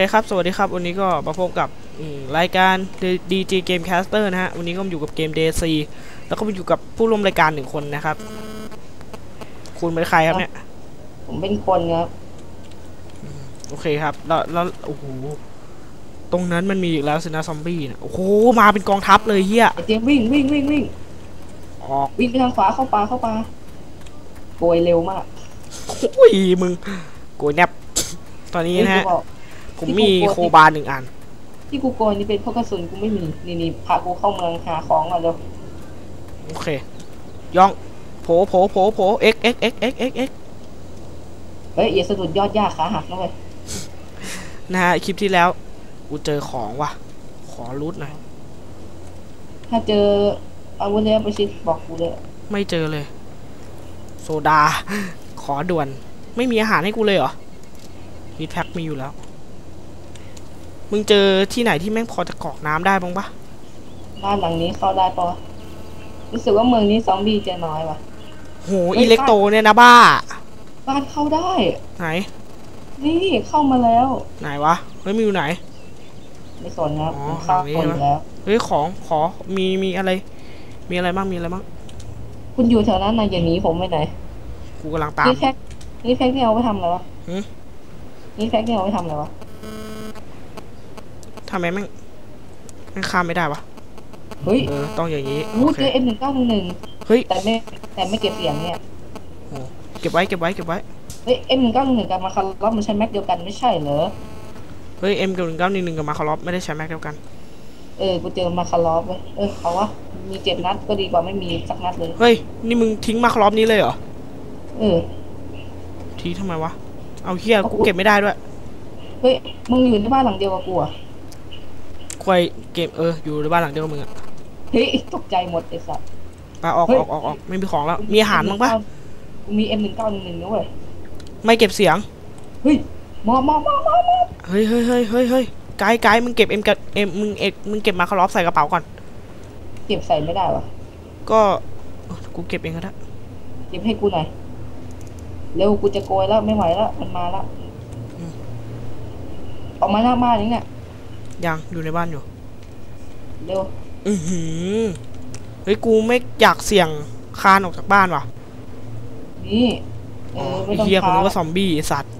เคครับ สวัสดีครับ วันนี้ก็มาพบกับอืมรายการ DG Game Caster นะฮะ วันนี้ก็มาอยู่กับเกม DC แล้วก็มาอยู่กับผู้ร่วมรายการหนึ่งคนนะครับ คุณเป็นใครครับเนี่ย ผมเป็นคนครับ โอเคครับ แล้วแล้วโอ้โห ตรงนั้นมันมีอีกแล้วสินะซอมบี้นะโอ้โห มาเป็นกองทัพเลยเฮียไอเจมส์วิ่งวิ่งวิ่งวิ่งออกวิ่งไปทางขวาเข้าป่าเข้าป่าโกยเร็วมากโอ้ยมึงโกยแนบตอนนี้นะฮะเฮ้ยกูบอก ผมมีโคบาร์หนึ่งอัน ที่กูโกยนี่เป็นเพราะกระสุนกูไม่มีนี่นี่พากูเข้าเมืองหาของมาเร็วโอเค ย่องโผล่โผล่โผล่โผล่เอ็กเอ็กเอ็กเอ็กเอ็กเอ็กเฮ้ยอย่าสะดุดยอดหญ้าขาหักนะเว้ยนะฮะคลิปที่แล้วกูเจอของว่ะ ขอรูทหน่อยถ้าเจออาวุธแล้วประชิดบอกกูเลยไม่เจอเลย โซดา ขอด่วน ไม่มีอาหารให้กูเลยเหรอมีแพ็คมีอยู่แล้ว มึงเจอที่ไหนที่แม่งพอจะกรอกน้ำได้บ้างปะบ้านหลังนี้เข้าได้ปะวะรู้สึกว่าเมืองนี้ซอมบี้จะน้อยว่ะ โหอิเล็กโตเนี่ยนะบ้า บ้านเข้าได้ ไหน นี่เข้ามาแล้ว ไหนวะเฮ้ยมีอยู่ไหน ไม่สนครับอ๋อผมเข้าหลังนี้คนใช่ไหมแล้ว เฮ้ยของขอมีมีอะไร มีอะไรบ้างมีอะไรบ้าง คุณอยู่แถวนั้นนะอย่าหนีผมไปไหน กูกำลังตาม นี่แพ็คนี่แพ็คนี่เอาไปทำอะไรวะหืมนี่แพ็คนี่เอาไปทำอะไรวะ ทำไมแม่งแม่งข้ามไม่ได้วะเฮ้ยเออต้องอย่างนี้อู้โอเคเจอเอ็มหนึ่งเก้าหนึ่งหนึ่งเฮ้ยแต่ไม่แต่ไม่เก็บเสียงเนี่ย เก็บไว้เก็บไว้เก็บไว้เฮ้ยเอ็มหนึ่งเก้าหนึ่งหนึ่งกับมาคาร์ลมันใช้แม็กเดียวกันไม่ใช่เหรอ เฮ้ย M กับหนึ่งเก้าหนึ่งหนึ่งกับมาคารอฟไม่ได้ใช้แม็กเดียวกันเออ กูเจอมาคาร์ลอฟเว้ยเออเอาวะ มีเจ็ดนัดก็ดีกว่าไม่มีสักนัดเลย เฮ้ยนี่มึงทิ้งมาคารอฟนี้เลยเหรอเออ ทิ้งทำไมวะเอาเฮียกูเก็บไม่ได้ด้วย เฮ้ย มึงอยู่ในบ้านหลังเดียวกับกูเหรอะ ควายเก็บเอออยู่ในบ้านหลังเดียวกับมึงอะเฮ้ยตกใจหมดไอ้สัส ไปออกเฮ้ย ออกออกออกไม่มีของแล้ว มีอาหารบ้างปะกูมีเอ็มหนึ่งเก้าหนึ่งหนึ่งนะเว้ย ไม่เก็บเสียง เฮ้ยมอมอมอมอมอเฮ้ยเฮ้ยเฮ้ยเฮ้ยเฮ้ยไกด์ไกด์มึงเก็บเอ็มกับเอ็มมึงเอกมึงเก็บมาคารอฟใส่กระเป๋าก่อน เก็บใส่ไม่ได้วะก็เออกูเก็บเองก็ได้เก็บให้กูหน่อย เร็วกูจะโกยแล้วไม่ไหวแล้วมันมาแล้วออกมาหน้าบ้านนี่เนี่ย ยังอยู่ในบ้านอยู่เร็วอือหือเฮ้ยกูไม่อยากเสี่ยงคานออกจากบ้านว่ะนี่เออไม่ไอ้ต้องเฮียคนพานึกว่าซอมบี้ไอ้สัตว์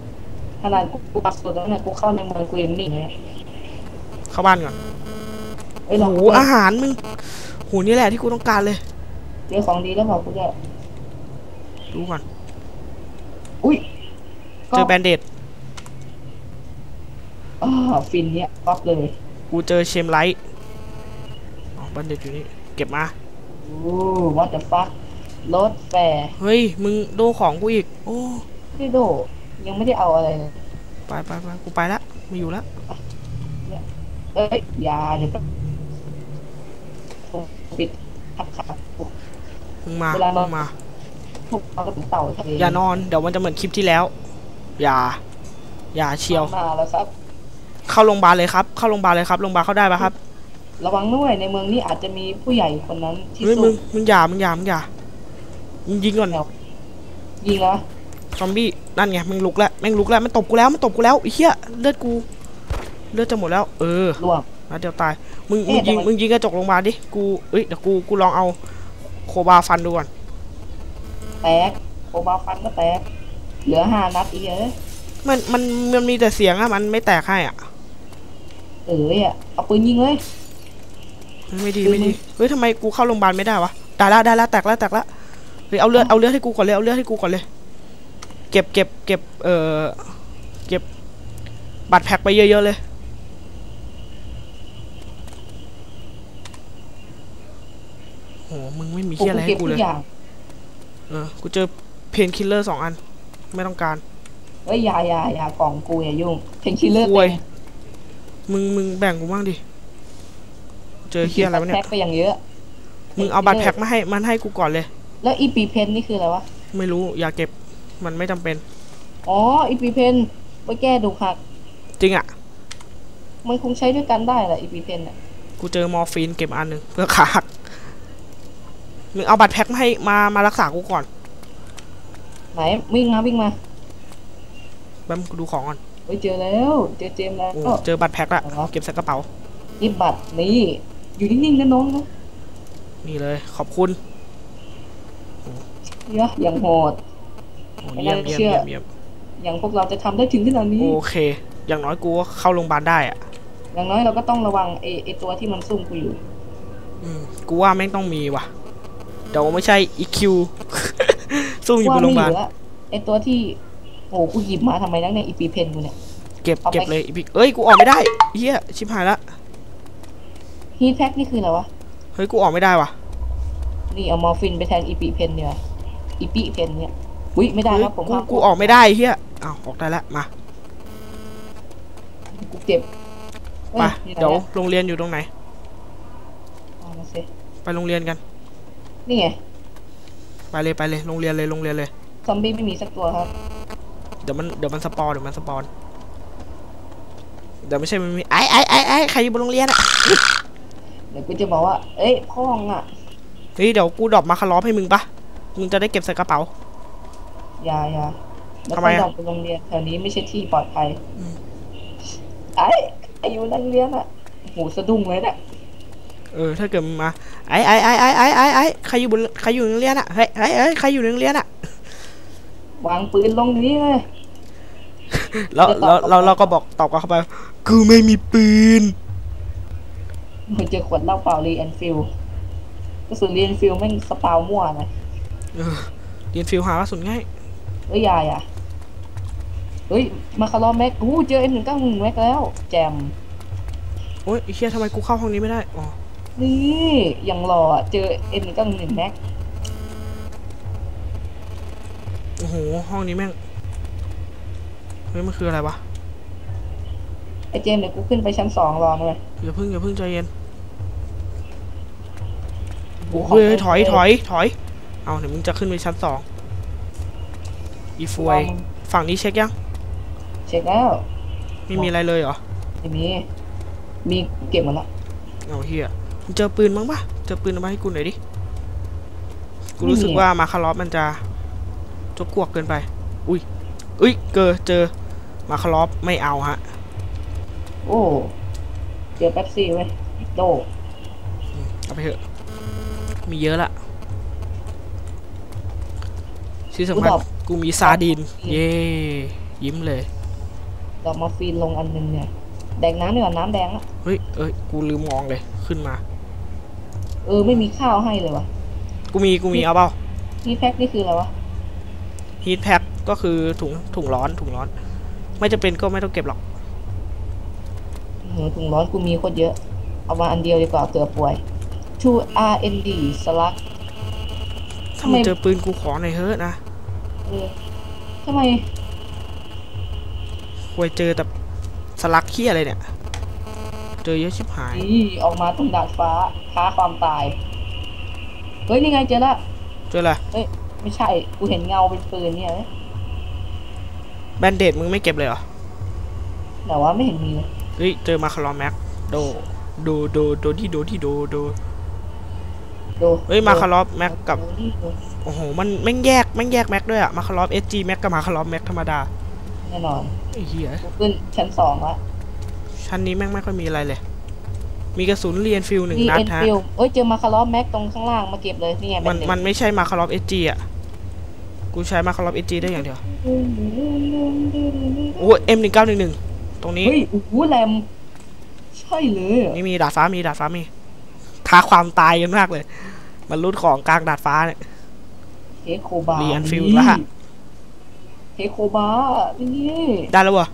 ขนาดกูกูปักสุดแล้วเนี่ยกูเข้าในเมืองกูยังนิ่งเลยเข้าบ้านก่อนเอ้ยโอ้ลองโหกูอาหารมึงโหนี่แหละที่กูต้องการเลยเจอของดีแล้วบอกกูจะดูก่อนอุ้ยเจอแบนเดด อ๋อฟินเนี่ยก๊อปเลย กูเจอเชมไลท์อ๋อแบนเดดอยู่นี่ เก็บมาโอ้ what the fuck รถแฟร์เฮ้ย มึงโดของกูอีก โอ้พี่โด ยังไม่ได้เอาอะไรเลย ไปไปไปกูไปละ ไม่อยู่ละเอ้ยอย่าเดี๋ยวผมปิดขับขับมึงมาเวลามึเรางมาพวกเราก็เป็นเต่าทะเลอย่านอน เดี๋ยวมันจะเหมือนคลิปที่แล้ว อย่า อย่าเชียวมาแล้วครับ เข้าโรงพยาบาลเลยครับ เข้าโรงพยาบาลเลยครับโรงพยาบาลเข้าได้ปะครับ ระวังด้วยในเมืองนี้อาจจะมีผู้ใหญ่คนนั้นที่เฮ้ยสู้มึงมึงอย่ามึงอย่ามึงอย่ามึงยิงก่อนยิงแล้วซอมบี้นั่นไงมึงลุกแล้วแม่งลุกแล้วมันตบกูแล้วมันตบกูแล้วไอ้เหี้ยเลือดกูเลือดจะหมดแล้ว เออ รวม นัดเดียวตาย มึงมึเอ๊ะงยิงทำไม มึงยิงกระจกโรงพยาบาลดิ กูเอ้ยเดี๋ยวกูกูลองเอาโคบาฟันดูก่อน แตกโอบาฟันก็แตกเหลือห้านัดอีกเอ้ยมันมันมันมีแต่เสียงอะมันไม่แตกให้อะ เอออะเอาปืนยิงเลยไม่ดีคือไม่ดีมึงเฮ้ยทำไมกูเข้าโรงพยาบาลไม่ได้วะได้ละได้ละแตกละแตกละเฮ้ยเอาเลือดเอาเลือดให้กูก่อนเลยเอาเลือดให้กูก่อนเลย เก็บเก็บเก็บเอ่อเก็บบัตรแพ็กไปเยอะๆเลยโหมึงไม่มีกูเหี้ยอะไรเก็ให้บกูทุเลกยอย่างเออกูเจอเพนคิลเลอร์สองอัน ไม่ต้องการเฮ้ยอยาอยาอยากล่องกูอย่ายุ่งเพนคิลเลอร์ห่วเต็ยม มึงมึงแบ่งกูบ้างดิ เจอเฮียอะไรวะเนี่แพ็ยคไปอย่างเยอะ มึงเอาบัตรแพ็กมาให้มันให้กูก่อนเลย แล้วอีปีเพนนี่คืออะไรวะ ไม่รู้อย่าเก็บมันไม่จำเป็น อ๋ออีปีเพนไว้แก้ดูหัก จริงอะ มันคงใช้ด้วยกันได้แหละอีปีเพนอะ กูเจอมอร์ฟีนเก็บอันหนึ่งเพื่อขาหัก มึงเอาบัตรแพ็คมาให้มามารักษากูก่อน ไหนวิ่งมาวิ่งมาแป๊บนึงกูดูของก่อนเอ ฮ้ยเจอแล้วเจอเจมส์แล้วโอ้เจอบัตรแพ็คละอ๋อเก็บใส่กระเป๋านี่บัตรนี่อยู่นิ่งๆนะน้องนะนี่เลยขอบคุณเยอะอย่างโหดโอ้ไม่เยี่ยมน่าเยี่ยมเชื่อเยี่ยมเยี่ยมอย่างพวกเราจะทำได้ถึงขนาดนี้โอเค อย่างน้อยกูก็เข้าโรงพยาบาลได้อะอย่างน้อยเราก็ต้องระวังไอไอตัวที่มันซุ่มกูอยู่อืมกูว่าแม่งต้องมีว่ะเดี๋ยวไม่ใช่อีคิวซุ่มอยู่บนโรงพยาบาลว่ไม่เหลือไอตัวที่ โอ้กูหยิบมาทำไมนักเนี่ยอีปีเพนกูเนี่ย เก็บเอาไป เก็บเลยอีพิกเอ้ยกูออกไม่ได้เฮียชิบหายละฮีทแพ็กนี่คืออะไรวะ เฮ้ยกูออกไม่ได้ว่ะ นี่เอามอร์ฟินไปแทนอีปีเพนเนี่ยอีปีเพนเนี่ยอุ้ยไม่ได้เฮ้ยครับผมกูห้ามกูออกไม่ได้เฮียอ้าวออกได้แล้วมากูเจ็บไปอ้นี่เดี๋ยวอะไรโรงเรียนอยู่ตรงไหน เอามาสิไปโรงเรียนกันนี่ไงไปเลยไปเลยโรงเรียนเลยโรงเรียนเลย ซอมบี้ไม่มีสักตัวครับ เดี๋ยวมันเดี๋ยวมันสปอนเดี๋ยวมันสปอนเดี๋ยวไม่ใช่มันมีไอ้ไอ้ไอ้ไอ้ใครอยู่บนโรงเรียนอะเดี๋ยวกูจะบอกว่า เอ้ยพ่องอะเฮ้ยเดี๋ยวกูดรอปมาคารอฟให้มึงปะมึงจะได้เก็บใส่กระเป๋าอย่าอย่าแล้วทำไมต้องอะดอกไปโรงเรียนแถวนี้ไม่ใช่ที่ปลอดภัยอืมไอ้ไอ้อยู่นั่งเรียนอะโหสะดุ้งเลยเนี่ยเออถ้าเกิดมึงมาไอ้ไอ้ไอ้ไอ้ไอ้ไอ้ไอ้ใครอยู่บนใครอยู่ในโรงเรียนอะเฮ้ยเฮ้ยเฮ้ยใครอยู่ในโรงเรียนอะ วางปืนลงนี้เลยแล้วจะตเราอบเราเราก็บอกตอบกลับเข้าไปกูไม่มีปืนมันเจอขวดเหล้าเปล่ารีแอนฟิลกระสุนรีแอนฟิลแม่งสปาวมั่วนะเออเรียนฟิลหากระสุนง่ายเอ้ยอยาอย่าเฮ้ยมาคารอแม็กอู้เจอเอ็มหนึ่งเก้าหนึ่งแม็กแล้ว แจมโอ้ยไอ้เชี่ยทำไมกูเข้าห้องนี้ไม่ได้อ๋อนี่ยังหล่ออะเจอเอ็มหนึ่งเก้าหนึ่งแม็ก โอ้โห ห้องนี้แม่ง เฮ้ย มันคืออะไรวะ ไอเจมส์เดี๋ยวกูขึ้นไปชั้นสองรอหน่อยอย่าเพิ่งอย่าเพิ่งใจเย็นกูขเฮ้ยไปถอยถอยถอย เอาเดี๋ยวมึงจะขึ้นไปชั้นสองอีฟวยมึงฝั่งนี้เช็คยัง เช็คแล้ว ไม่มีอะไรเลยเหรอไม่มี มีเก็บหมดละเอาเฮียมึงเจอปืนมั้งปะเจอปืนเอามาให้กูหน่อยดิ กูรู้สึกว่ามาคารอฟมันจะ จกกวกเกินไป อุ้ยอุ้ยเกอเจอ มาคารอฟไม่เอาฮะ โอ้ เจอแป๊บซี่ไว้ยโดเอาไปเถอะ มีเยอะละที่สำคัญกูมีซาดิน เย่ยิ้มเลยดอกมอร์ฟีนลงอันหนึงเนี่ย แดงน้ำดีกว่าน้ำแดงอะเฮ้ยเอ้ยกูลืมมองเลยขึ้นมา เออไม่มีข้าวให้เลยวะกูมีกูมีเอาเปล่าที่แพ็คนี่คืออะไรวะ ฮีทแพ็คก็คือถุงถุงร้อนถุงร้อน ไม่จะเป็นก็ไม่ต้องเก็บหรอกเออถุงร้อนกูมีโคตรเยอะ เอามาอันเดียวดีกว่าเผื่อป่วย to R N D สลักถ้าทำไมมึงเจอปืนกูขอหน่อยเฮ้อะนะเออทำไมควยเจอแต่สลักเคี้ยอะไรเนี่ย เจอเยอะชิบหายนี่ออกมาตรงดาดฟ้าค้าความตาย เฮ้ยนี่ไงเจอละ เจออะไร ไม่ใช่ กูเห็นเงาเป็นปืนเนี่ยเว้ยแบนเดดมึงไม่เก็บเลยเหรอแต่ว่าไม่เห็นมีเลยเฮ้ยเจอมาคารอแม็กโดโดโดโดที่โดที่โดโดดูเฮ้ยมาคารอฟแม็กกับดูนี่ดูโอ้โหมันแม่งแยกแม่งแยกแม็กด้วยอะมาคารอฟเอสจีแม็กกับมาคารอฟแม็กธรรมดาแน่นอนไอ้เหี้ยกูขึ้นชั้นสองละชั้นนี้แม่งไม่ค่อยมีอะไรเลย มีกระสุนเรียนฟิลหนึ่งนี่นัดเอ็นฮะฟิลเอ้ยเจอมาคารอฟแม็กตรงข้างล่างมาเก็บเลยนี่ไงมันเป็มันไม่ใช่มาคารอฟเอสจีอะ กูใช้มาคารอฟเอสจีได้อย่างเดียวโอ้เอ็มหนึ่งเก้าหนึ่งหนึ่งตรงนี้เฮ้ยโอ้โหแรมใช่เลยอะนี่มีดาดฟ้ามีดาดฟ้ามีท้าความตายกันมากเลย มันรูดของกลางดาดฟ้าเนี่ยเฮโคบาเรียนฟิลแล้วฮะเฮโคบานี่ได้แล้ววะ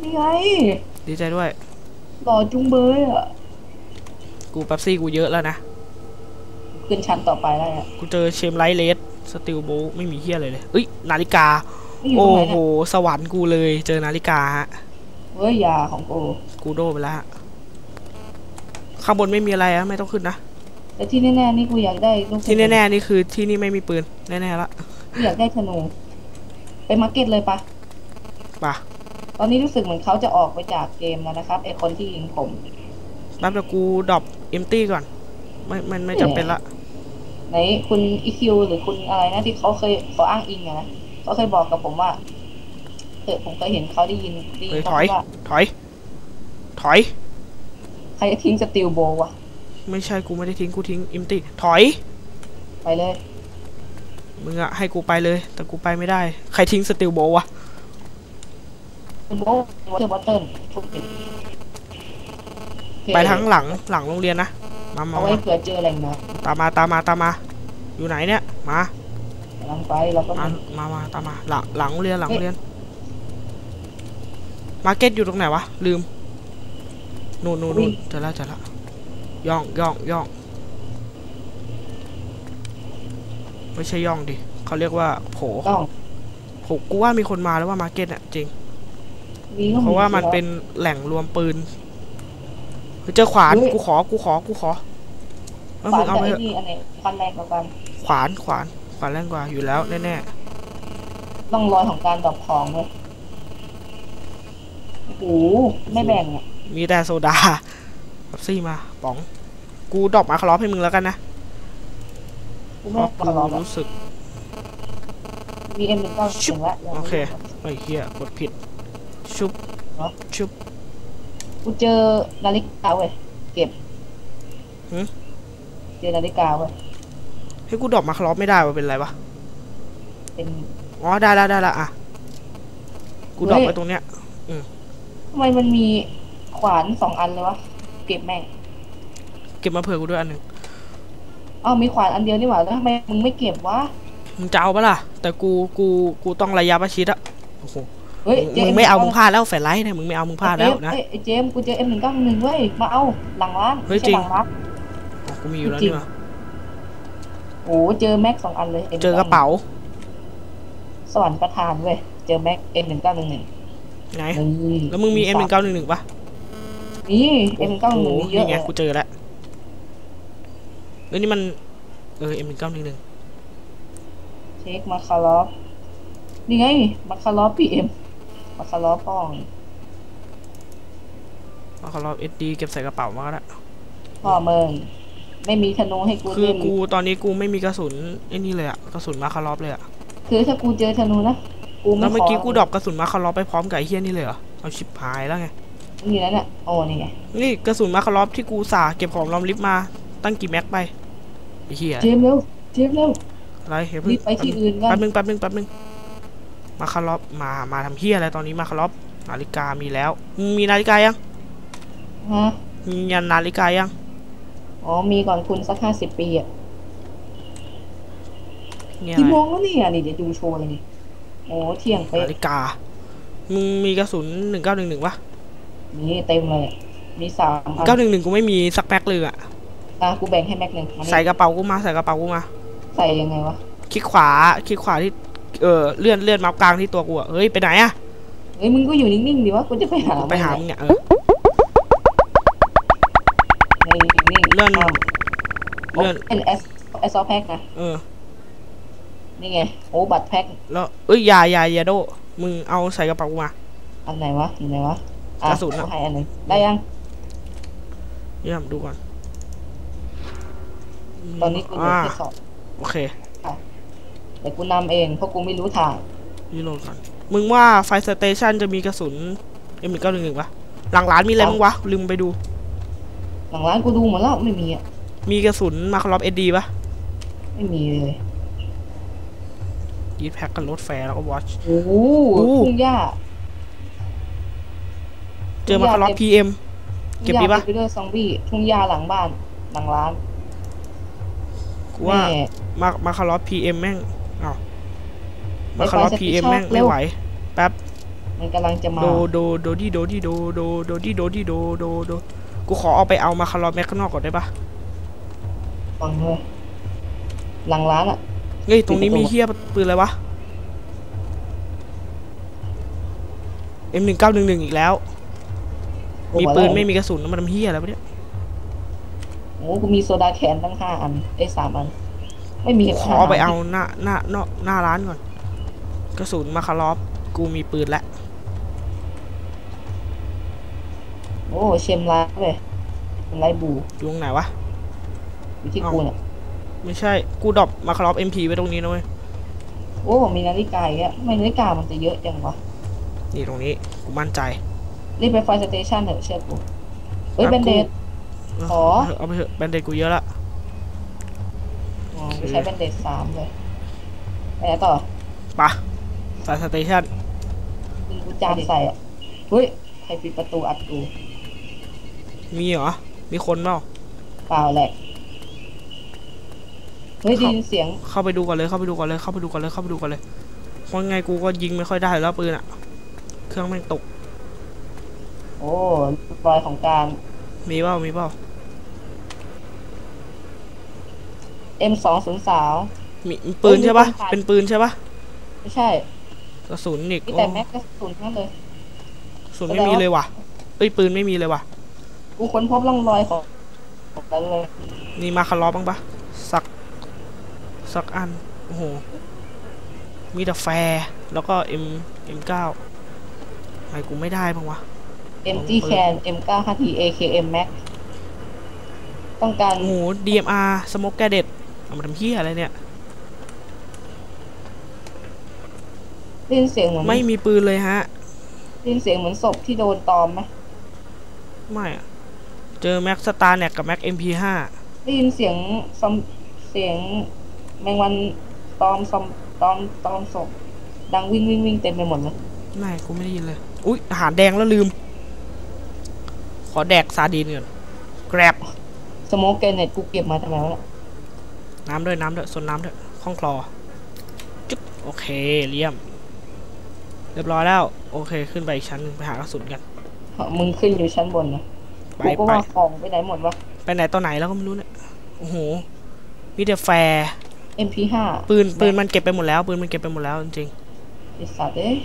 นี่ไงดีใจด้วยหล่อจุงเบยอะกูแป๊บซี่กูเยอะแล้วนะขึ้นชั้นต่อไปแล้วเนี่ยกูเจอเชมไลท์เลส สติลโบไม่มีเฮียอะไรเลยเอ้ยนาฬิกาไม่อยู่ตรโอ้งไหนโหเนี่ยสวรรค์กูเลย เจอนาฬิกาฮะเฮ้ยยาของกูกูโดไปแล้วฮะข้างบนไม่มีอะไรอะไม่ต้องขึ้นนะแต่ที่แน่ๆนี่กูอยากได้ลูกที่แน่ๆนี่คือที่นี่ไม่มีปืนแน่ๆละๆกูอยากได้ธนูไปมาร์เก็ตเลยปะป่ะตอนนี้รู้สึกเหมือนเขาจะออกไปจากเกมแล้วนะครับไอคนที่ยิงผมแป๊บเดี๋ยวกูดรอปเอมตี้ก่อน ไม่มันไม่จำเป็นละ ไหนคุณอีคิวหรือคุณอะไรนะที่เขาเคยเขาอ้างอิงอะนะเขาเคยบอกกับผมว่าเถอะผมเคยเห็นเขาได้ยินได้ยิเฮ้ยนถเขาอยว่าถอย ถอย ใครจะทิ้งสติลโบว์วะไม่ใช่กูไม่ได้ทิ้งกูทิ้งอิมติถอย ไปเลยมึงอะให้กูไปเลย แต่กูไปไม่ได้ ใครทิ้งสติลโบวะโบว์วอเตอร์บอตเติลทุกติดไปทั้งหลังหลังโรงเรียนนะ มามาเอาไว้มาเผื่อเจอแหล่งน้ตามมาตามมาตามมา อยู่ไหนเนี่ย มาำกำลังไปเราก็มามามาตามมา หลังหลังโรงเรียนหลังโรงเรียน มาร์เก็ตอยู่ตรงไหนวะ ลืม นู่นนู่นนู่นเจอแล้วเจอแล้วย่องย่องย่องไม่ใช่ย่องดิเขาเรียกว่าโผต้องโผกูว่ามีคนมาแล้วว่ามาร์เก็ตอะจริงมีก็เพราะว่ามันเป็นแหล่งรวมปืนเฮ้ยเจอขวานกูขอกูขอกูขอ เออขวามึนงเอากับไปไอ้เถอะนี่อันไหนฟันแรงกว่ากันขวานขวานขวานแรงกว่าอยู่แล้วแน่ต้องรอยของการดรอปของเลยโอ้โหไม่แบ่งอะๆมีแต่โซดาแบบซี่มาป๋อง กูดรอกมาคารอฟให้มึงแล้วกันนะกูเพไม่ราะขอรอกูรู้สึกมีเอ็มหนึ่งเก้าถึงแล้วโอเค ไอ้เหี้ยกดผิด ชุบชุบ กูเจอนาฬิกาเว้ย เก็บหืม เจอนาฬิกาเว้ยให้กูดรอกมาคารอฟไม่ได้ว่าเป็นไรวะเป็นอ๋อได้แล้วได้แล้วอะกูดรอกเฮ้ยไว้ตรงเนี้ยทำไมมันมีขวานสองอันเลยวะเก็บแม่งเก็บมาเผื่อกูด้วยอันหนึ่งอ้าวมีขวานอันเดียวนี่หว่าแล้วทำไมมึงไม่เก็บวะมึงจะเอาปะล่ะ แต่กูกูกูต้องระยะประชิดอะโอ้โหเฮ้ยมึงมึงไม่เอามึงพลาดแล้วแฟนไลท์เนี่ยมึงไม่เอามึงพลาดแล้วนะเอ้ยไอ้เจมส์กูเจอเอ็มหนึ่งเก้าหนึ่งเว้ยมาเอาหลังร้านเฮ้ยไม่จริใช่งหลังร้านอ๋อ กูมีอยู่แล้วจรินี่งหว่าโอ้เจอแม็กสองอันเลย M191 เจอกระเป๋า สวรรค์ประทานเว้ย เจอแม็กเอ็มหนึ่งเก้าหนึ่งหนึ่งไหน แล้วมึงมี M หนึ่งเก้าหนึ่งหนึ่งปะนี่เอ็มหนึ่งเก้าหนึ่งโอ้มีโหเยอะนี่ไงเลยกูเจอแล้วแล้วนี่มัน เออ M หนึ่งเก้าหนึ่งหนึ่งเช็คมาคารอฟนี่ไงมาคารอฟพีเอ็มมาคารอฟป้องเอาเขารอบ SD เก็บใส่กระเป๋ามาก็ได้พ่อเมือง ไม่มีธนูให้กูคือเล่นกูตอนนี้กูไม่มีกระสุนไอ้นี่เลยอะกระสุนมาคารอบเลยอะคือถ้ากูเจอธนูนะกูไม่แล้วเมื่อกี้ขกูดรอปกระสุนมาคารอบไปพร้อมกับไอ้เฮี้ยนี่เลยเหรอเอาชิบหายแล้วไงนี่แล้วเนี่ยโอ้นี่ไงนี่กระสุนมาคารอบที่กูสาเก็บของลอมลิฟต์มาตั้งกี่แม็กไปไอ้เหี้ยเจมส์เร็วเจมส์เร็วอะไรเฮ้ยรีบไปที่อื่นกัแป๊นบนึงแป๊บนึงแป๊บนึงมาคารอบมามาทำเฮี้ยอะไรตอนนี้มาคารอบนาฬิกามีแล้วมึงมีนาฬิกายังฮะมียันนาฬิกายัง อ๋อมีก่อนคุณสักห้าสิบปีอะเนี่ยกี่อะไรโมงแล้วเนี่ยนี่เดี๋ยวดูโชว์เลยนี่โอ้เที่ยงเป๊ะนาฬิกา มึงมีกระสุนหนึ่งเก้าหนึ่งหนึ่งปะนี่เต็มเลยมีสามอันเก้าหนึ่งหนึ่งกูไม่มีสักแม็กเลยอะอะกูแบ่งให้แม็กหนึ่งมานี่ใส่กระเป๋ากูมาใส่กระเป๋ากูมา ใส่ยังไงวะคลิกขวาคลิกขวาที่เออเลื่อนเลื่อนเมาส์กลางที่ตัวกูอะเฮ้ยไปไหนอะเฮ้ยมึงก็อยู่นิ่งๆดิวะกูจะไปหาไปหามึมึงงเนี่ยเออ นิ่งๆเลื่อนอ้าวเลื่อนเป็นเอสเอสแพ็กนะเออ นี่ไง โอ้บัตรแพ็กแล้วเอ้ยอย่าอย่าอย่าโด มึงเอาใส่กระเป๋ากูมา อันไหนวะอันไหนวะกระสุนอะกูให้อันหนึ่งได้ยังเยี่ยมดูก่อน ตอนนี้กูอยู่อ่าที่สองโอเคเดี๋ยวกูนำเองเพราะกูไม่รู้ทางรีโหลดก่อนมึงว่าไฟสเตชันจะมีกระสุน M เก้าหนึ่งหนึ่งปะหลังร้านมีอะไรบ้างวะลืมไปดู หลังร้านกูดูหมดแล้วไม่มีอะ มีกระสุนมาคารอบเอดีปะไม่มีเลยยีดแพ็กกับรถแฟร์แล้วก็วอชโอ้โหโอ้ทุ่งหญ้าเจอมาคารอบพีเอ็มเก็บดีปะทุ่งหญ้าเต็มไปด้วยซอมบี้ทุ่งหญ้าหลังบ้านหลังร้านกูว่าแม่มามาคารอบพีเอ็มแม่งเอ้ามาไปคารอบไฟสพีเตชัเอ็นมแม่งเร็ไม่วไหวแป๊บมันกำลังจะมา โด โด โดดีโดดีโด โด โดดีโดดีโด โด โด กูขอเอาไปเอามาคารอบแม็กข้างนอกก่อนได้ปะฟังเลยหลังร้านอะเฮ้ยตรงนี้ปิดประตูมีเฮียปืนอะไรวะ M หนึ่งเก้าหนึ่งหนึ่งอีกแล้ว มีปืนไม่มีกระสุนแล้วมันทำเฮียอะไรวะเนี่ยโอ้กูมีโซดาแคนตั้งห้าอันไอ้ยสามอัน ไม่มีขอเอาไปเอาหน้าหน้าหน้าหน้าร้านก่อน กระสุนมาคารอบกูมีปืนแล้ว โอ้เชมร้านเลยเป็นไรบูอยู่ตรงไหนวะอยู่ที่เอ้ากูเนี่ยไม่ใช่กูดรอปมาคารอบ MP ไว้ตรงนี้นะเว้ยโอ้มีนาฬิกาอีกอะทำไมนาฬิกามันจะเยอะจังวะนี่ตรงนี้กูมั่นใจรีบไปไฟสเตชันเถอะเชื่อกูเฮ้ยอะเบนเดดกูขอเอาไปเถอะแบนเดดกูเยอะละอ๋อไม่ใช้เบนเดดสามเลยไปไหนต่อไปะสายสเตชันมึงกูจามใส่อะเฮ้ยใครปิดประตูอัดกู มีเหรอ มีคนเปล่าเปล่าแหละ เฮ้ยได้ยินเสียง เข้าไปดูก่อนเลย เข้าไปดูก่อนเลย เข้าไปดูก่อนเลย เข้าไปดูก่อนเลยเพราะไงกูก็ยิงไม่ค่อยได้แล้วปืนอะเครื่องแม่งตก โอ้รอยของการ มีเปล่ามีเปล่า M สองศูนย์สาว มีมีปืนใช่ปะเอ้ยมีคนถ่ายเป็นปืนใช่ปะไม่ใช่ กระสุนอีกมีโอ้แต่แม็กกระสุนทั้งนั้นเลย กระสุนไม่มีเลยว่ะ เอ้ยปืนไม่มีเลยว่ะ กูค้นพบร่องรอยของของอะไรเลยนี่มาคารอบ้างปะสัก สักอัน โอ้โห มีแต่แฟร์แล้วก็ M M9 ทำไมกูไม่ได้บ้างวะเอ็มจีแคนเอ็มเก้าห้าทีเอเคเอ็มแม็กต้องการ โอ้โห DMR สโมกแกเด็ดเอามาทำเฮียอะไรเนี่ย ได้ยินเสียงเหมือนไม่มีปืนเลยฮะ ได้ยินเสียงเหมือนศพที่โดนตอมไหมไม่อะ เจอแม็กสตาร์เน็กกับแม็ก MP5 ได้ยินเสียงซอมเสียงแมงวันตอมซอมตอมตอมศพดังวิ่งวิ่งวิ่งเต็มไปหมดเลยไม่กูไม่ได้ยินเลย อุ๊ยอาหารแดงแล้วลืม ขอแดกซาดีนก่อนแกรบสโมกเกนเน็ตกูเก็บมาทำไมวะเนี่ยน้ำด้วยน้ำด้วยสนน้ำด้วยข้องคลอจุ๊บโอเคเลี่ยม เรียบร้อยแล้ว โอเค ขึ้นไปอีกชั้นหนึ่งไปหากระสุนกันมึงขึ้นอยู่ชั้นบนนะ ไปกูก็ไปว่าของไปไหนหมดวะ ไปไหนตอนไหนแล้วก็ไม่รู้เนี่ยโอ้โหมีแต่แฟร์ MP5 ปืนปืนมันเก็บไปหมดแล้วปืนมันเก็บไปหมดแล้วจริงไอสัตว์เอ้ย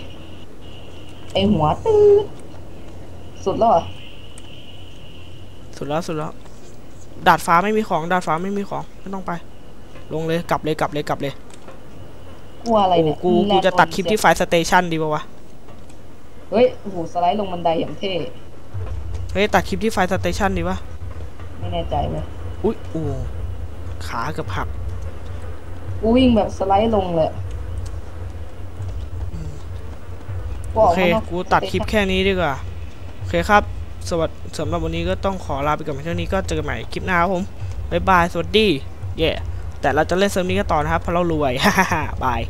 ไอหัวตื้อสุดแล้วเหรอๆสุดแล้วสุดแล้ว ดาดฟ้าไม่มีของ ดาดฟ้าไม่มีของไม่ต้องไป ลงเลยกลับเลยกลับเลยกลับเลยกลัวอะไรโอ้เนี่ยกูแลกูนจะตัดคลิปที่ไฟสเตชันดีป่าวะเฮ้ยโอ้โหสไลด์ลงบันไดอย่างเท่ เฮ้ย ตัดคลิปที่ไฟสเตชันดีปะไม่แน่ใจเลยอุ๊ยโอ้ขาเกือบหักกูวิ่งแบบสไลด์ลงเลยโอเค กูตัดคลิปแค่นี้ดีกว่า โอเคครับ สวัสดีสำหรับวันนี้ก็ต้องขอลาไปก่อนเพียงเท่านี้ก็เจอกันใหม่คลิปหน้าครับผม บ๊ายบาย สวัสดี เย่แต่เราจะเล่นเซิร์ฟนี้กันต่อนะครับ เพราะเรารวย ฮ่าฮ่าฮ่าบาย